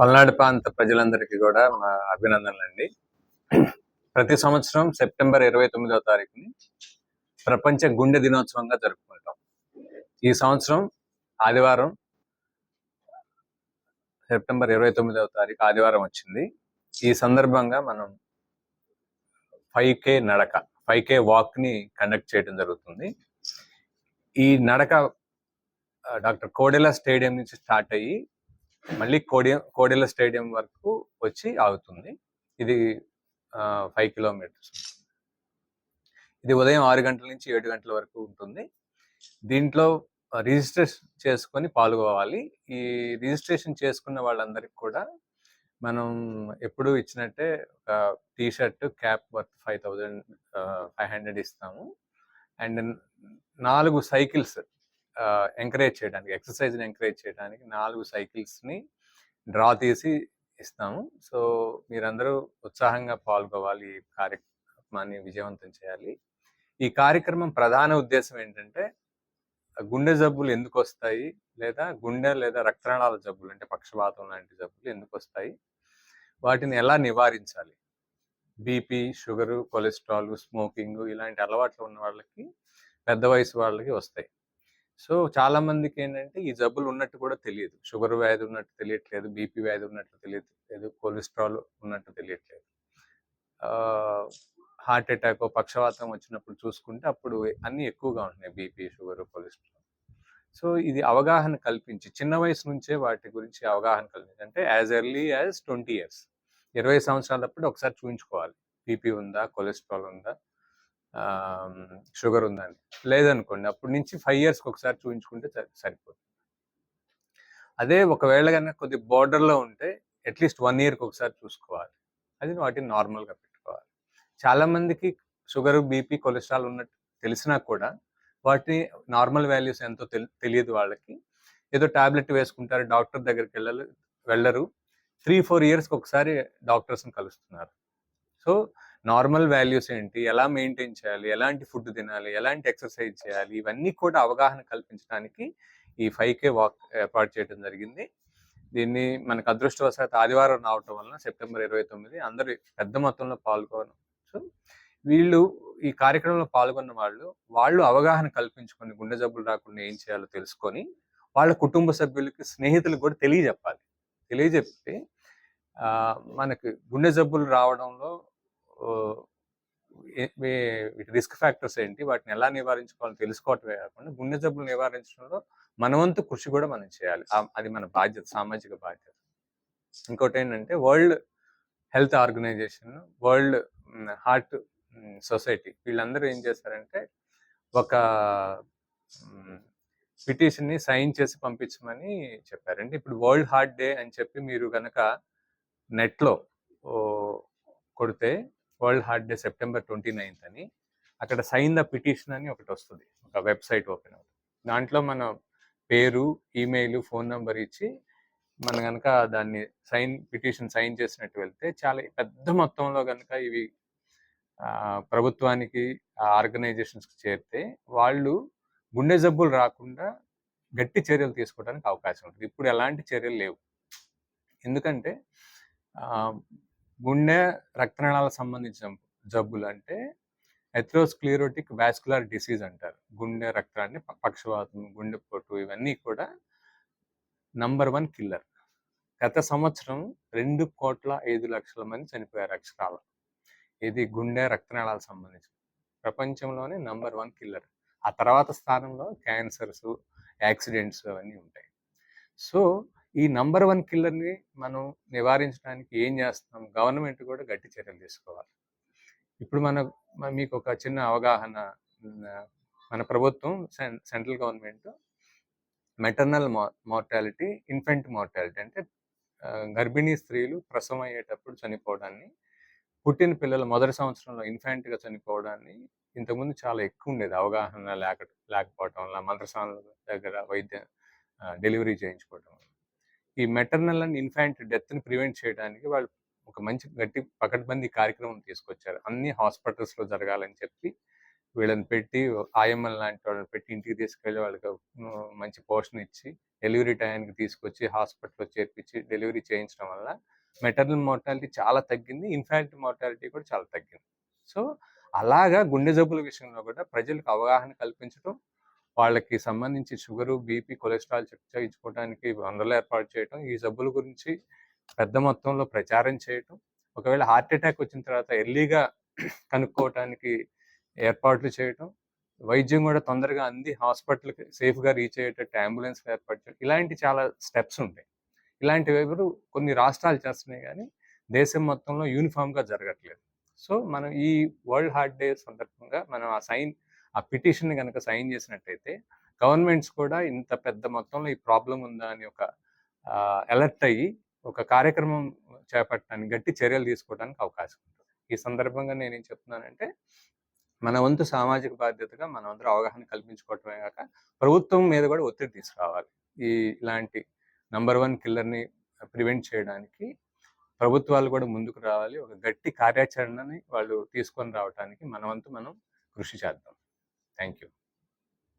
పల్నాడు ప్రాంత ప్రజలందరికీ కూడా మా అభినందనలు అండి ప్రతి సంవత్సరం సెప్టెంబర్ ఇరవై తొమ్మిదవ తారీఖుని ప్రపంచ గుండె దినోత్సవంగా జరుపుకుంటాం. ఈ సంవత్సరం ఆదివారం సెప్టెంబర్ ఇరవై తొమ్మిదవ తారీఖు ఆదివారం వచ్చింది. ఈ సందర్భంగా మనం ఫైవ్ కే నడక ఫైవ్ కే వాక్ని కండక్ట్ చేయడం జరుగుతుంది. ఈ నడక డాక్టర్ కోడెల స్టేడియం నుంచి స్టార్ట్ అయ్యి మళ్ళీ కోడి కోడెల స్టేడియం వరకు వచ్చి ఆగుతుంది. ఇది ఫైవ్ కిలోమీటర్స్. ఇది ఉదయం ఆరు గంటల నుంచి ఏడు గంటల వరకు ఉంటుంది. దీంట్లో రిజిస్ట్రేషన్ చేసుకొని పాల్గొవాలి. ఈ రిజిస్ట్రేషన్ చేసుకున్న వాళ్ళందరికీ కూడా మనం ఎప్పుడు ఇచ్చినట్టే ఒక T shirt cap worth five thousand five hundred ఇస్తాము. అండ్ నాలుగు సైకిల్స్ ఎంకరేజ్ చేయడానికి ఎక్సర్సైజ్ని ఎంకరేజ్ చేయడానికి నాలుగు సైకిల్స్ని డ్రా తీసి ఇస్తాము. సో మీరందరూ ఉత్సాహంగా పాల్గొవాలి ఈ కార్యక్రమాన్ని విజయవంతం చేయాలి. ఈ కార్యక్రమం ప్రధాన ఉద్దేశం ఏంటంటే గుండె జబ్బులు ఎందుకు వస్తాయి? లేదా గుండె లేదా రక్తనాళాల జబ్బులు అంటే పక్షపాతం లాంటి జబ్బులు ఎందుకు వస్తాయి? వాటిని ఎలా నివారించాలి? బీపీ షుగరు కొలెస్ట్రాల్ స్మోకింగ్ ఇలాంటి అలవాట్లు ఉన్న వాళ్ళకి పెద్ద వయసు వాళ్ళకి వస్తాయి. సో చాలా మందికి ఏంటంటే ఈ జబ్బులు ఉన్నట్టు కూడా తెలియదు. షుగర్ వ్యాధి ఉన్నట్టు తెలియట్లేదు. బీపీ వ్యాధి ఉన్నట్టు తెలియట్లేదు. కొలెస్ట్రాల్ ఉన్నట్టు తెలియట్లేదు. హార్ట్ అటాక్ పక్షవాతం వచ్చినప్పుడు చూసుకుంటే అప్పుడు అన్నీ ఎక్కువగా ఉంటున్నాయి. BP sugar cholesterol. సో ఇది అవగాహన కల్పించి చిన్న వయసు నుంచే వాటి గురించి అవగాహన కల్పించి అంటే as early as twenty years. ఇరవై సంవత్సరాలప్పుడు ఒకసారి చూపించుకోవాలి బీపీ ఉందా? కొలెస్ట్రాల్ ఉందా? షుగర్ ఉందని. లేదనుకోండి అప్పటి నుంచి ఫైవ్ ఇయర్స్కి ఒకసారి చూపించుకుంటే సరిపోతుంది. అదే ఒకవేళ కనుక కొద్ది బార్డర్లో ఉంటే అట్లీస్ట్ వన్ ఇయర్కి ఒకసారి చూసుకోవాలి. అది వాటిని నార్మల్గా పెట్టుకోవాలి. చాలామందికి షుగర్ బీపీ కొలెస్ట్రాల్ ఉన్నట్టు తెలిసినా కూడా వాటిని నార్మల్ వాల్యూస్ ఎంతో తెలి- తెలియదు వాళ్ళకి. ఏదో టాబ్లెట్ వేసుకుంటారు డాక్టర్ దగ్గరికి వెళ్ళరు వెళ్ళరు. త్రీ ఫోర్ ఇయర్స్కి ఒకసారి డాక్టర్స్ని కలుస్తున్నారు. సో నార్మల్ వాల్యూస్ ఏంటి? ఎలా మెయింటైన్ చేయాలి? ఎలాంటి ఫుడ్ తినాలి? ఎలాంటి ఎక్సర్సైజ్ చేయాలి? ఇవన్నీ కూడా అవగాహన కల్పించడానికి ఈ ఫైవ్ కే వాక్ ఏర్పాటు చేయడం జరిగింది. దీన్ని మనకు అదృష్టవశాత్ ఆదివారం రావటం వలన సెప్టెంబర్ ఇరవై తొమ్మిది అందరూ పెద్ద మొత్తంలో పాల్గొనవచ్చు వీళ్ళు ఈ కార్యక్రమంలో పాల్గొన్న వాళ్ళు వాళ్ళు అవగాహన కల్పించుకొని గుండె జబ్బులు రాకుండా ఏం చేయాలో తెలుసుకొని వాళ్ళ కుటుంబ సభ్యులకి స్నేహితులకు కూడా తెలియజెప్పాలి. తెలియజెప్తే మనకు మనకి గుండె జబ్బులు రావడంలో రిస్క్ ఫ్యాక్టర్స్ ఏంటి? వాటిని ఎలా నివారించుకోవాలో తెలుసుకోవటమే కాకుండా గుండె జబ్బులు నివారించడంలో మన వంతు కృషి కూడా మనం చేయాలి. అది మన బాధ్యత సామాజిక బాధ్యత. ఇంకోటి ఏంటంటే World Health Organization World Heart Society వీళ్ళందరూ ఏం చేస్తారంటే ఒక పిటిషన్ని సైన్ చేసి పంపించమని చెప్పారండి. ఇప్పుడు వరల్డ్ హార్ట్ డే అని చెప్పి మీరు కనుక నెట్లో కొడితే World Heart Day September twenty ninth అని. అక్కడ సైన్ ద పిటిషన్ అని ఒకటి వస్తుంది. ఒక వెబ్సైట్ ఓపెన్ అవుతుంది. దాంట్లో మన పేరు ఈమెయిల్ ఫోన్ నెంబర్ ఇచ్చి మన కనుక దాన్ని సైన్ పిటిషన్ సైన్ చేసినట్టు వెళ్తే చాలా పెద్ద మొత్తంలో కనుక ఇవి ప్రభుత్వానికి ఆర్గనైజేషన్స్కి చేరితే వాళ్ళు గుండె జబ్బులు రాకుండా గట్టి చర్యలు తీసుకోవడానికి అవకాశం ఉంటుంది. ఇప్పుడు ఎలాంటి చర్యలు లేవు. ఎందుకంటే గుండె రక్తనాళాలకు సంబంధించిన జబ్బులు అంటే ఎథ్రోస్క్లీరోటిక్ వాస్కులర్ డిసీజ్ అంటారు. గుండె రక్తాన్ని ప- పక్షవాతం గుండెపోటు ఇవన్నీ కూడా నంబర్ వన్ కిల్లర్ గత సంవత్సరం రెండు కోట్ల ఐదు లక్షల మంది చనిపోయారు అక్షరాల. ఇది గుండె రక్తనాళాలకు సంబంధించి. ప్రపంచంలోనే నంబర్ వన్ కిల్లర్ ఆ తర్వాత స్థానంలో క్యాన్సర్స్ యాక్సిడెంట్స్ అవన్నీ ఉంటాయి. సో ఈ నంబర్ వన్ కిల్లర్ని మనం నివారించడానికి ఏం చేస్తున్నాం? గవర్నమెంట్ కూడా గట్టి చర్యలు తీసుకోవాలి. ఇప్పుడు మన మీకు ఒక చిన్న అవగాహన మన ప్రభుత్వం central government maternal mortality infant mortality అంటే గర్భిణీ స్త్రీలు ప్రసవం అయ్యేటప్పుడు చనిపోవడాన్ని పుట్టిన పిల్లలు మొదటి సంవత్సరంలో ఇన్ఫాంట్గా చనిపోవడాన్ని ఇంతకుముందు చాలా ఎక్కువ ఉండేది. అవగాహన లేక లేకపోవటం వల్ల మంత్రసాల దగ్గర వైద్య డెలివరీ చేయించుకోవటం వల్ల. ఈ మెటర్నల్ అండ్ ఇన్ఫాంట్ డెత్ని ప్రివెంట్ చేయడానికి వాళ్ళు ఒక మంచి గట్టి పకడ్బందీ కార్యక్రమం తీసుకొచ్చారు. అన్ని హాస్పిటల్స్లో జరగాలని చెప్పి వీళ్ళని పెట్టి ఆయమ్మల్ లాంటి వాళ్ళని పెట్టి ఇంటికి తీసుకెళ్ళి వాళ్ళకి మంచి పోషణ ఇచ్చి డెలివరీ టైంకి తీసుకొచ్చి హాస్పిటల్లో చేర్పించి డెలివరీ చేయించడం వల్ల మెటర్నల్ మోర్టాలిటీ చాలా తగ్గింది. ఇన్ఫాంట్ మోర్టాలిటీ కూడా చాలా తగ్గింది. సో అలాగా గుండె జబ్బుల విషయంలో కూడా ప్రజలకు అవగాహన కల్పించడం వాళ్ళకి సంబంధించి షుగరు బీపీ కొలెస్ట్రాల్ చెక్ చేయించుకోవడానికి వనరులు ఏర్పాటు చేయటం ఈ జబ్బుల గురించి పెద్ద మొత్తంలో ప్రచారం చేయటం ఒకవేళ హార్ట్ అటాక్ వచ్చిన తర్వాత ఎర్లీగా కనుక్కోవటానికి ఏర్పాట్లు చేయటం వైద్యం కూడా తొందరగా అంది హాస్పిటల్కి సేఫ్గా రీచ్ అయ్యేటట్టు అంబులెన్స్ ఏర్పాటు చేయడం ఇలాంటి చాలా స్టెప్స్ ఉంటాయి. ఇలాంటివి ఎవరు కొన్ని రాష్ట్రాలు చేస్తున్నాయి కానీ దేశం మొత్తంలో యూనిఫామ్గా జరగట్లేదు. సో మనం ఈ వరల్డ్ హార్ట్ డే సందర్భంగా మనం ఆ సైన్ ఆ పిటిషన్ కనుక సైన్ చేసినట్టయితే గవర్నమెంట్స్ కూడా ఇంత పెద్ద మొత్తంలో ఈ ప్రాబ్లం ఉందా అని ఒక అలర్ట్ అయ్యి ఒక కార్యక్రమం చేపట్టడానికి గట్టి చర్యలు తీసుకోవడానికి అవకాశం ఉంటుంది. ఈ సందర్భంగా నేను ఏం చెప్తున్నానంటే మన వంతు సామాజిక బాధ్యతగా మనం అందరూ అవగాహన కల్పించుకోవటమే కాక ప్రభుత్వం మీద కూడా ఒత్తిడి తీసుకురావాలి. ఈ ఇలాంటి నంబర్ వన్ కిల్లర్ని ప్రివెంట్ చేయడానికి ప్రభుత్వాలు కూడా ముందుకు రావాలి. ఒక గట్టి కార్యాచరణని వాళ్ళు తీసుకొని రావడానికి మన వంతు మనం కృషి చేద్దాం. Thank you